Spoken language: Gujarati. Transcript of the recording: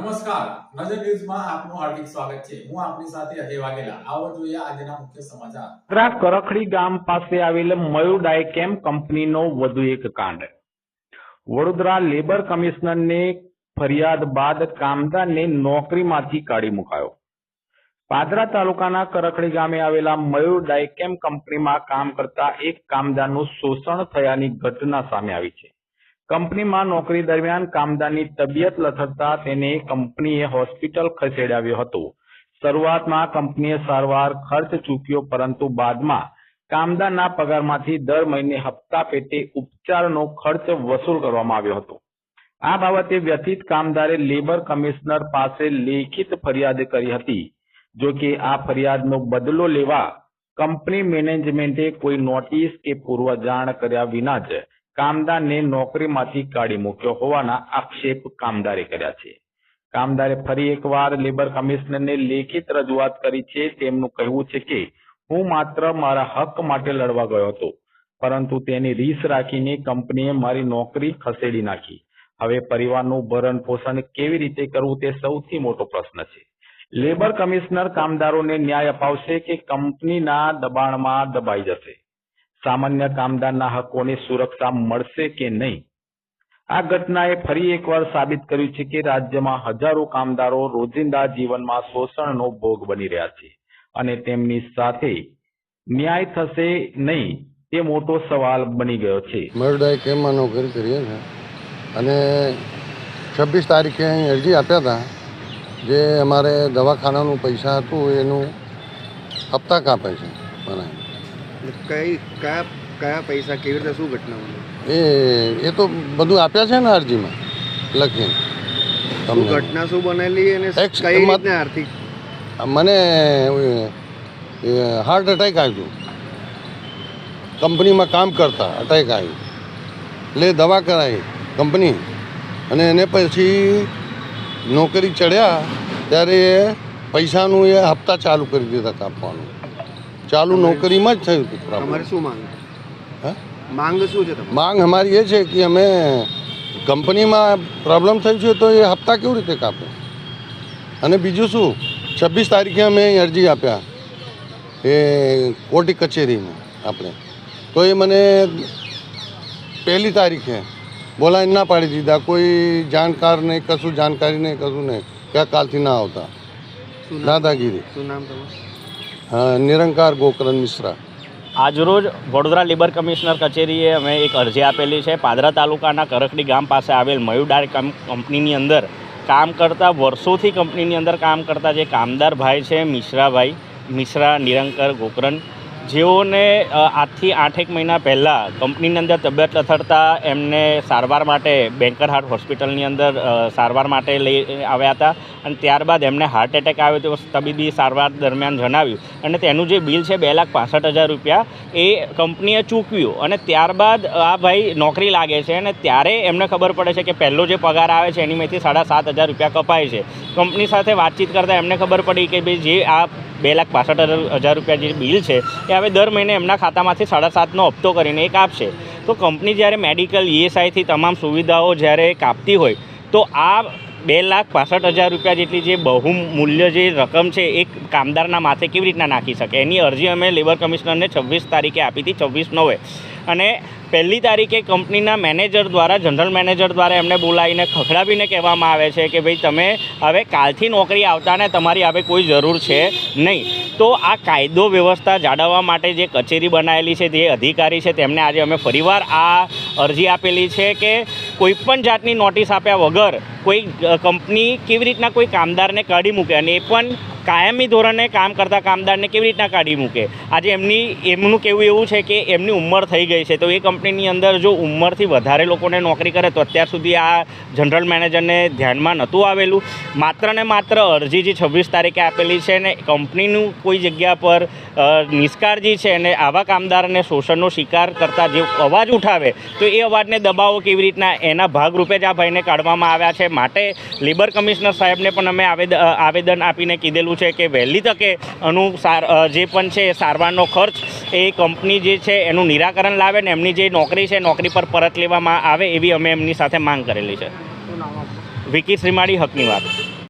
નમસ્કાર. નજર ન્યૂઝમાં આપનું હાર્દિક સ્વાગત છે. હું આપની સાથે અજય વાઘેલા. આવો જોઈએ આજના મુખ્ય સમાચાર. ગુજરાત કરખડી ગામ પાસે આવેલ મયુર ડાયકેમ કંપનીનો વધુ એક કાંડ. વડોદરા લેબર કમિશનરને ફરિયાદ બાદ કામદારને નોકરીમાંથી કાઢી મુકાયો. પાદરા તાલુકાના કરખડી ગામે આવેલા મયુર ડાયકેમ કંપનીમાં કામ કરતા એક કામદારનું શોષણ થયાની ઘટના સામે આવી છે. કંપનીમાં નોકરી દરમિયાન કામદારની તબિયત લથડતા તેને કંપનીએ હોસ્પિટલ ખસેડાવ્યો હતો. શરૂઆતમાં કંપનીએ સારવાર ખર્ચ ચૂક્યો, પરંતુ બાદમાં કામદારના પગારમાંથી દર મહિને હપ્તા પેટે ઉપચારનો ખર્ચ વસૂલ કરવામાં આવ્યો હતો. આ બાબતે વ્યથિત કામદારે લેબર કમિશનર પાસે લેખિત ફરિયાદ કરી હતી. જો કે આ ફરિયાદનો બદલો લેવા કંપની મેનેજમેન્ટે કોઈ નોટિસ કે પૂર્વ જાણ કર્યા વિના જ કામદારને નોકરીમાંથી કાઢી મૂક્યો હોવાના આક્ષેપ કામદારે કર્યા છે. કામદારે ફરી એકવાર લેબર કમિશનરને લેખિત રજૂઆત કરી છે. તેમનું કહેવું છે કે, હું માત્ર મારા હક માટે લડવા ગયો હતો, પરંતુ તેની રીસ રાખીને કંપનીએ મારી નોકરી ખસેડી નાખી. હવે પરિવારનું ભરણ પોષણ કેવી રીતે કરવું તે સૌથી મોટો પ્રશ્ન છે. લેબર કમિશનર કામદારોને ન્યાય અપાવશે કે કંપનીના દબાણમાં દબાઈ જશે? સામાન્ય કામદારના હકોની સુરક્ષા મળશે કે નહીં? આ ઘટનાએ ફરી એકવાર સાબિત કર્યું છે કે રાજ્યમાં હજારો કામદારો રોજિંદા જીવનમાં શોષણનો ભોગ બની રહ્યા છે અને તેમની સાથે ન્યાય થશે નહીં તે મોટો સવાલ બની ગયો છે. મયુરભાઈ કેમમાં નોકરી કરીએ છીએ અને છવ્વીસ તારીખે અહીં અરજી આપ્યા હતા જે અમારે દવાખાનાનું પૈસા હતું, એનું હપ્તા કાપે છે. મને કઈ કયા કયા પૈસા કેવી રીતે શું ઘટના બની? એ એ તો બધું આપ્યા છે ને અરજીમાં લખીને. તમને. ઘટના શું બનેલી અને કઈ રીતના આર્થિક? મને હાર્ટ એટેક આવ્યું. કંપનીમાં કામ કરતા અટેક આવ્યું. એટલે દવા કરાવી કંપની. અને એને પછી નોકરી ચડ્યા ત્યારે એ પૈસાનું એ હપ્તા ચાલુ કરી દીધા કાપવાનું. ચાલુ નોકરીમાં જ થયું હતું. શું માંગ? હે? માંગ શું છે માંગ અમારી એ છે કે અમે કંપનીમાં પ્રોબ્લેમ થયું છે તો એ હપ્તા કેવી રીતે કાપે? અને બીજું શું? છવ્વીસ તારીખે અમે અરજી આપ્યા. એ કોર્ટી કચેરીમાં આપણે. તો એ મને પહેલી તારીખે બોલાવીને ના પાડી દીધા. કોઈ જાણકાર નહીં કશું જાણકારી નહીં કશું નહીં. ક્યાં કાલથી ના આવતા. દાદાગીરી શું નામ તમારું? નિરંકાર ગોકરણ મિશ્રા. આજરોજ વડોદરા લેબર કમિશનર કચેરીએ અમે એક અરજી આપેલી છે. પાદરા તાલુકાના કરકડી ગામ પાસે આવેલ મયુડાર કંપનીની અંદર કામ કરતા, વર્ષોથી કંપનીની અંદર કામ કરતા જે કામદાર ભાઈ છે, મિશ્રાભાઈ, મિશ્રા નિરંકર ગોકરન જેઓને આજથી આઠેક મહિના પહેલાં કંપનીની અંદર તબિયત લથડતા એમને સારવાર માટે બેન્કર હાર્ટ હોસ્પિટલની અંદર સારવાર માટે લઈ આવ્યા હતા અને ત્યારબાદ એમને હાર્ટ એટેક આવ્યો તો તબીબી સારવાર દરમિયાન જણાવ્યું. અને તેનું જે બિલ છે, બે લાખ પાસઠ હજાર રૂપિયા, એ કંપનીએ ચૂકવ્યું. અને ત્યારબાદ આ ભાઈ નોકરી લાગે છે અને ત્યારે એમને ખબર પડે છે કે પહેલો જે પગાર આવે છે, એની એનીમાંથી સાડા સાત હજાર રૂપિયા કપાય છે. કંપની સાથે વાતચીત કરતાં એમને ખબર પડી કે ભાઈ, જે આ બે લાખ પાસઠ હજાર રૂપિયા જે બિલ છે, એ હવે દર મહિને એમના ખાતામાંથી સાડા સાતનો હપ્તો કરીને એ કાપશે તો કંપની જ્યારે મેડિકલ ઈએસઆઈથી તમામ સુવિધાઓ જ્યારે કાપતી હોય, તો આ બે લાખ પાસઠ હજાર રૂપિયા જેટલી જે બહુમૂલ્ય જે રકમ છે, એ કામદારના માથે કેવી રીતના નાખી શકે? એની અરજી અમે લેબર કમિશનરને છવ્વીસ તારીખે આપી હતી, છવ્વીસ નવે. અને પહેલી તારીખે કંપનીના મેનેજર દ્વારા, જનરલ મેનેજર દ્વારા એમને બોલાવીને ખખડાવીને કહેવામાં આવે છે કે ભાઈ તમે હવે કાલથી નોકરી આવતા ને તમારી હવે કોઈ જરૂર છે નહીં. તો આ કાયદો વ્યવસ્થા જાળવવા માટે જે કચેરી બનાવેલી છે, જે અધિકારી છે, તેમને આજે અમે ફરીવાર આ અરજી આપેલી છે કે કોઈપણ જાતની નોટિસ આપ્યા વગર કોઈ કંપની કેવી રીતના કોઈ કામદારને કાઢી મૂકે અને એ પણ કાયમી ધોરણે કામ કરતા કામદારને કેવી રીતના કાઢી મૂકે? આજે એમની, એમનું કહેવું એવું છે કે એમની ઉંમર થઈ ગઈ છે, તો એ કંપનીની અંદર જો ઉંમરથી વધારે લોકોને નોકરી કરે, તો અત્યાર સુધી આ જનરલ મેનેજરને ધ્યાનમાં નહોતું આવેલું. માત્ર ને માત્ર અરજી જે છવ્વીસ તારીખે આપેલી છે ને, કંપનીનું કોઈ જગ્યા પર નિષ્કાળજી છે અને આવા કામદારને શોષણનો શિકાર કરતા જે અવાજ ઉઠાવે, તો એ અવાજને દબાવો કેવી રીતના? એના ભાગરૂપે જ આ ભાઈને કાઢવામાં આવ્યા છે. માટે લેબર કમિશનર સાહેબને પણ અમે આવેદ- આવેદન આપીને કીધેલું છે કે વહેલી તકે આનું સાર જે પણ છે સારવારનો ખર્ચ એ કંપની જે છે એનું નિરાકરણ લાવે ને એમની જે નોકરી છે નોકરી પર પરત લેવામાં આવે એવી અમે એમની સાથે માંગ કરેલી છે. વિકી શ્રીમાળી હકની વાત.